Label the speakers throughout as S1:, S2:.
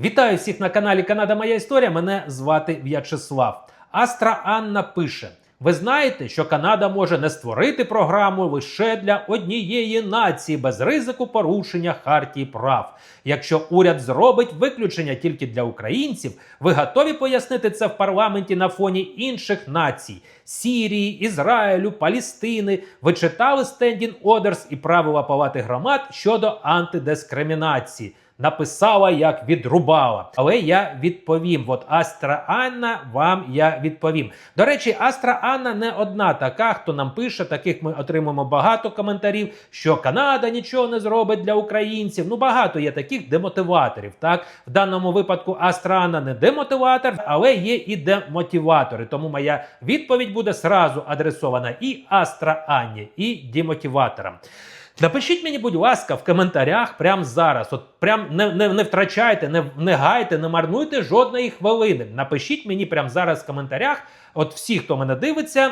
S1: Вітаю всіх на каналі Канада Моя Історія. Мене звати В'ячеслав. Астра Анна пише: ви знаєте, що Канада може не створити програму лише для однієї нації без ризику порушення хартії прав. Якщо уряд зробить виключення тільки для українців, ви готові пояснити це в парламенті на фоні інших націй Сірії, Ізраїлю, Палістини. Ви читали Standing Orders і правила палати громад щодо антидискримінації написала, як відрубала. Але я відповім. От Астра Анна, вам я відповім. До речі, Астра Анна не одна така, хто нам пише. Таких ми отримуємо багато коментарів, що Канада нічого не зробить для українців. Ну багато є таких демотиваторів. Так, в даному випадку Астра Анна не демотиватор, але є і демотиватори. Тому моя відповідь буде сразу адресована і Астра Анні, і демотиваторам. Напишіть мені, будь ласка, в коментарях прямо зараз. От прям не, не, не втрачайте, не, не гайте, не марнуйте жодної хвилини. Напишіть мені прямо зараз в коментарях. От всі, хто мене дивиться.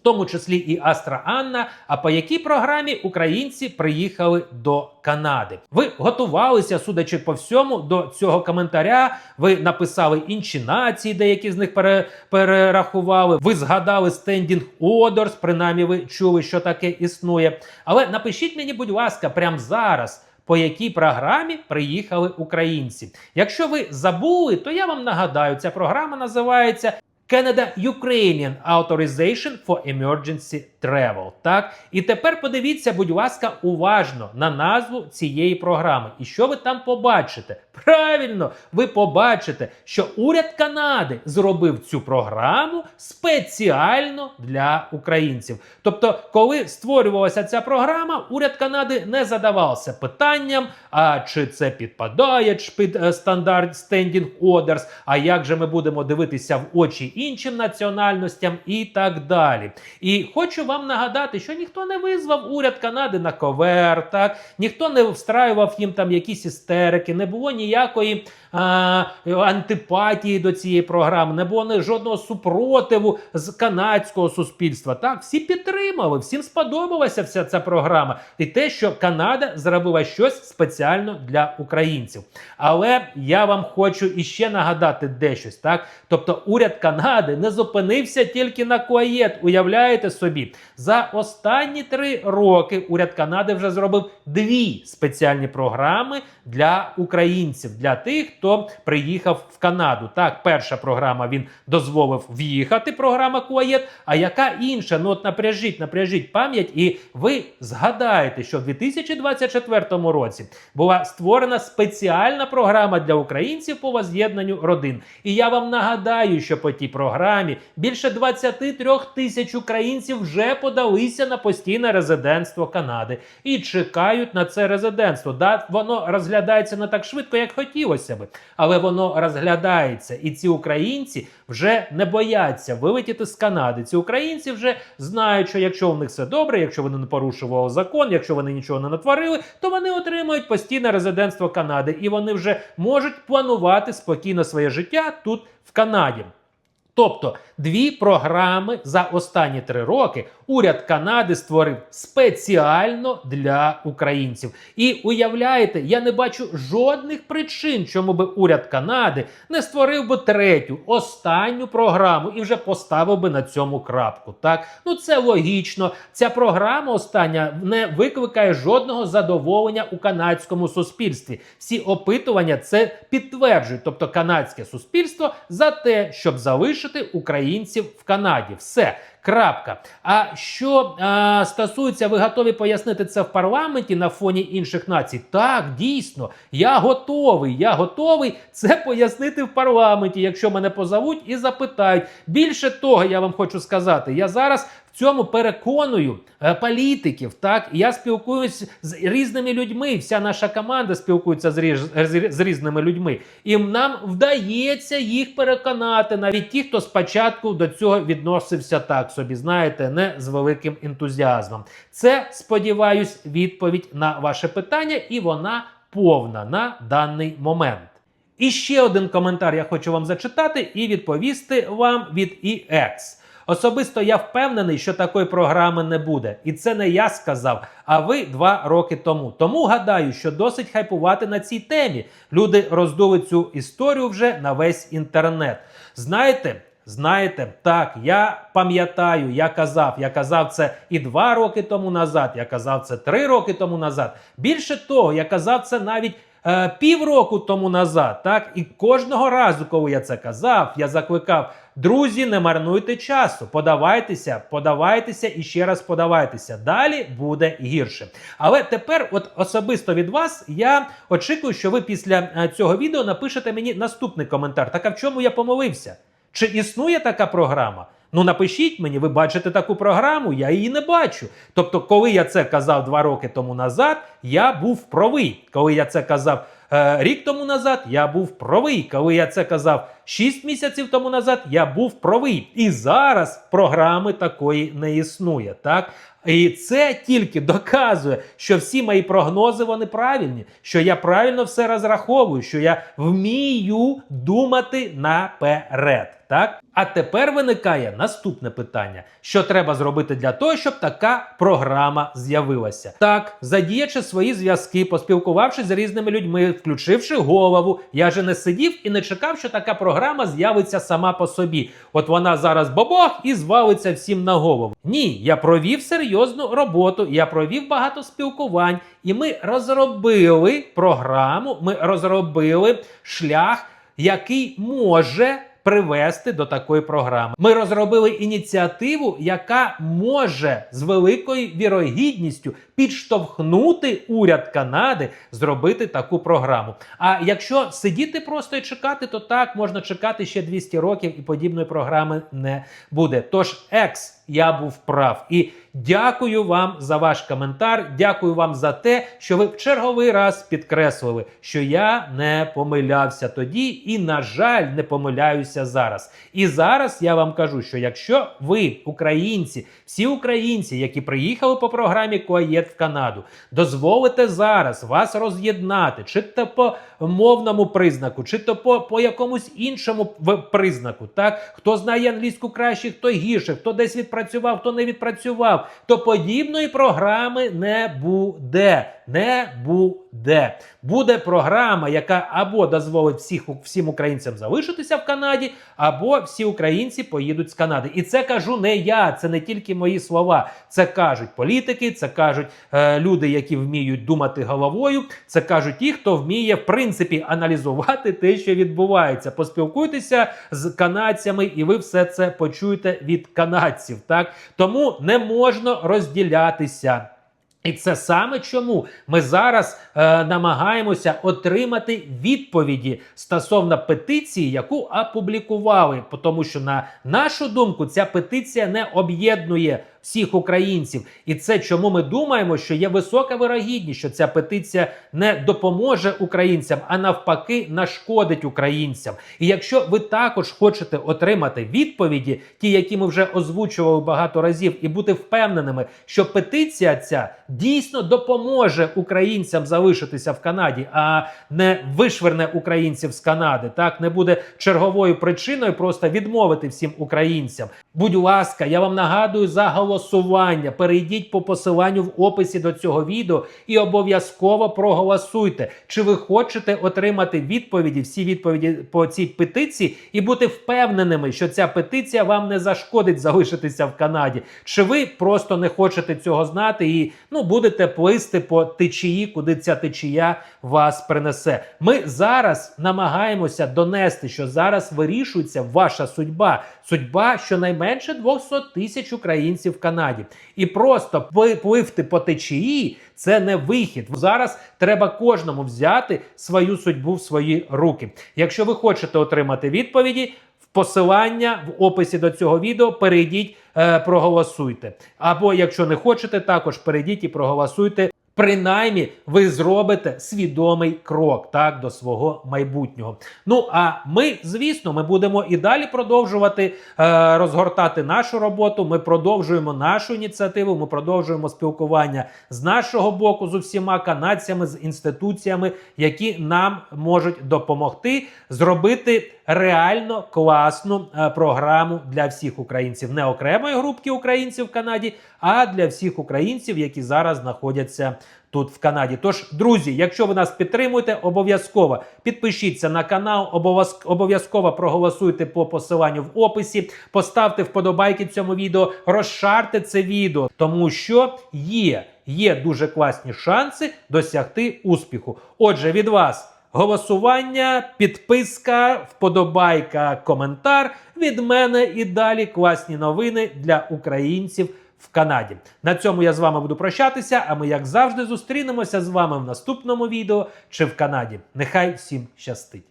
S1: В тому числі і Астра Анна. А по якій програмі українці приїхали до Канади? Ви готувалися, судячи по всьому, до цього коментаря. Ви написали інші нації, деякі з них пере, перерахували. Ви згадали Standing Orders, принаймні ви чули, що таке існує. Але напишіть мені, будь ласка, прямо зараз. По якій програмі приїхали українці? Якщо ви забули, то я вам нагадаю, ця програма називається Canada Ukrainian Authorization for Emergency Travel. Так, і тепер подивіться, будь ласка, уважно на назву цієї програми. І що ви там побачите? Правильно, ви побачите, що уряд Канади зробив цю програму спеціально для українців. Тобто, коли створювалася ця програма, уряд Канади не задавався питанням, а чи це підпадає під е, стандарт Standing Orders, а як же ми будемо дивитися в очі іншим національностям і так далі. І хочу вам нагадати, що ніхто не визвав уряд Канади на ковер, так ніхто не встраював їм там якісь істерики, не було ніякої а, антипатії до цієї програми, не було жодного супротиву з канадського суспільства. Так, всі підтримали, всім сподобалася вся ця програма, і те, що Канада зробила щось спеціально для українців. Але я вам хочу іще нагадати дещось, так тобто уряд Канади не зупинився тільки на куаєт. Уявляєте собі, за останні три роки уряд Канади вже зробив дві спеціальні програми для українців, для тих, хто приїхав в Канаду. Так, перша програма він дозволив в'їхати. Програма Куаєт. А яка інша? Ну от напряжіть, напряжіть пам'ять, і ви згадаєте, що в 2024 році була створена спеціальна програма для українців по воз'єднанню родин. І я вам нагадаю, що по тій програмі більше 23 тисяч українців вже подалися на постійне резидентство Канади і чекають на це резидентство. Да, воно розглядається не так швидко, як хотілося би, але воно розглядається. І ці українці вже не бояться вилетіти з Канади. Ці українці вже знають, що якщо у них все добре, якщо вони не порушували закон, якщо вони нічого не натворили, то вони отримують постійне резидентство Канади, і вони вже можуть планувати спокійно своє життя тут в Канаді. Тобто дві програми за останні три роки уряд Канади створив спеціально для українців. І уявляєте, я не бачу жодних причин, чому би уряд Канади не створив би третю, останню програму і вже поставив би на цьому крапку. Так, ну це логічно. Ця програма остання не викликає жодного задоволення у канадському суспільстві. Всі опитування це підтверджують. Тобто, канадське суспільство за те, щоб залишити українців в Канаді. Все. Крапка. А що е, стосується, ви готові пояснити це в парламенті на фоні інших націй? Так, дійсно, я готовий. Я готовий це пояснити в парламенті, якщо мене позовуть і запитають. Більше того, я вам хочу сказати, я зараз. Цьому переконую е, політиків. Так я спілкуюсь з різними людьми. Вся наша команда спілкується з, різ, з різними людьми, і нам вдається їх переконати, навіть ті, хто спочатку до цього відносився так собі, знаєте, не з великим ентузіазмом. Це сподіваюсь, відповідь на ваше питання, і вона повна на даний момент. І ще один коментар я хочу вам зачитати і відповісти вам від EX. Особисто я впевнений, що такої програми не буде. І це не я сказав, а ви два роки тому. Тому гадаю, що досить хайпувати на цій темі. Люди роздули цю історію вже на весь інтернет. Знаєте. Знаєте, так, я пам'ятаю, я казав, я казав це і два роки тому назад, я казав це три роки тому назад. Більше того, я казав це навіть е, півроку тому назад. Так, і кожного разу, коли я це казав, я закликав. Друзі, не марнуйте часу, подавайтеся, подавайтеся і ще раз подавайтеся. Далі буде гірше. Але тепер, от особисто від вас, я очікую, що ви після е, цього відео напишете мені наступний коментар. Так а в чому я помилився? Чи існує така програма? Ну напишіть мені, ви бачите таку програму, я її не бачу. Тобто, коли я це казав два роки тому назад, я був правий. Коли я це казав е, рік тому назад, я був правий. Коли я це казав 6 місяців тому назад, я був правий. І зараз програми такої не існує. Так? І це тільки доказує, що всі мої прогнози вони правильні, що я правильно все розраховую, що я вмію думати наперед. Так? А тепер виникає наступне питання: що треба зробити для того, щоб така програма з'явилася? Так, задіячи свої зв'язки, поспілкувавшись з різними людьми, включивши голову, я же не сидів і не чекав, що така програма з'явиться сама по собі. От вона зараз бабах і звалиться всім на голову. Ні, я провів серйозну роботу, я провів багато спілкувань, і ми розробили програму, ми розробили шлях, який може привести до такої програми. Ми розробили ініціативу, яка може з великою вірогідністю підштовхнути уряд Канади зробити таку програму. А якщо сидіти просто і чекати, то так можна чекати ще 200 років, і подібної програми не буде. Тож, екс. Я був прав. І дякую вам за ваш коментар. Дякую вам за те, що ви в черговий раз підкреслили, що я не помилявся тоді і, на жаль, не помиляюся зараз. І зараз я вам кажу, що якщо ви, українці, всі українці, які приїхали по програмі Коаєт в Канаду, дозволите зараз вас роз'єднати, чи то по мовному признаку, чи то по, по якомусь іншому признаку, так хто знає англійську краще, хто гірше, хто десь відпрацював, хто не відпрацював, то подібної програми не буде. Не буде. Буде програма, яка або дозволить всіх, всім українцям залишитися в Канаді, або всі українці поїдуть з Канади. І це кажу не я, це не тільки мої слова. Це кажуть політики, це кажуть е, люди, які вміють думати головою. Це кажуть ті, хто вміє в принципі аналізувати те, що відбувається. Поспілкуйтеся з канадцями, і ви все це почуєте від канадців. Так тому не можна розділятися. І це саме чому ми зараз е, намагаємося отримати відповіді стосовно петиції, яку опублікували. Тому що, на нашу думку, ця петиція не об'єднує всіх українців. І це чому ми думаємо, що є висока вирогідність, що ця петиція не допоможе українцям, а навпаки, нашкодить українцям. І якщо ви також хочете отримати відповіді, ті, які ми вже озвучували багато разів, і бути впевненими, що петиція ця дійсно допоможе українцям залишитися в Канаді, а не вишверне українців з Канади, так не буде черговою причиною просто відмовити всім українцям. Будь ласка, я вам нагадую за голосування. Перейдіть по посиланню в описі до цього відео і обов'язково проголосуйте. Чи ви хочете отримати відповіді, всі відповіді по цій петиції, і бути впевненими, що ця петиція вам не зашкодить залишитися в Канаді? Чи ви просто не хочете цього знати і ну будете плисти по течії, куди ця течія вас принесе? Ми зараз намагаємося донести, що зараз вирішується ваша судьба, судьба щонайменше 200 тисяч українців в Канаді. І просто пли- пливти по течії це не вихід. Зараз треба кожному взяти свою судьбу в свої руки. Якщо ви хочете отримати відповіді, посилання в описі до цього відео перейдіть, е, проголосуйте. Або якщо не хочете, також перейдіть і проголосуйте Принаймні, ви зробите свідомий крок так до свого майбутнього. Ну а ми, звісно, ми будемо і далі продовжувати е, розгортати нашу роботу. Ми продовжуємо нашу ініціативу. Ми продовжуємо спілкування з нашого боку з усіма канадцями, з інституціями, які нам можуть допомогти зробити реально класну е, програму для всіх українців, не окремої групки українців в Канаді, а для всіх українців, які зараз знаходяться тут в Канаді. Тож, друзі, якщо ви нас підтримуєте, обов'язково підпишіться на канал, обов'яз- обов'язково проголосуйте по посиланню в описі, поставте вподобайки цьому відео, розшарте це відео, тому що є, є дуже класні шанси досягти успіху. Отже, від вас. Голосування, підписка, вподобайка, коментар від мене і далі класні новини для українців в Канаді. На цьому я з вами буду прощатися. А ми, як завжди, зустрінемося з вами в наступному відео чи в Канаді. Нехай всім щастить!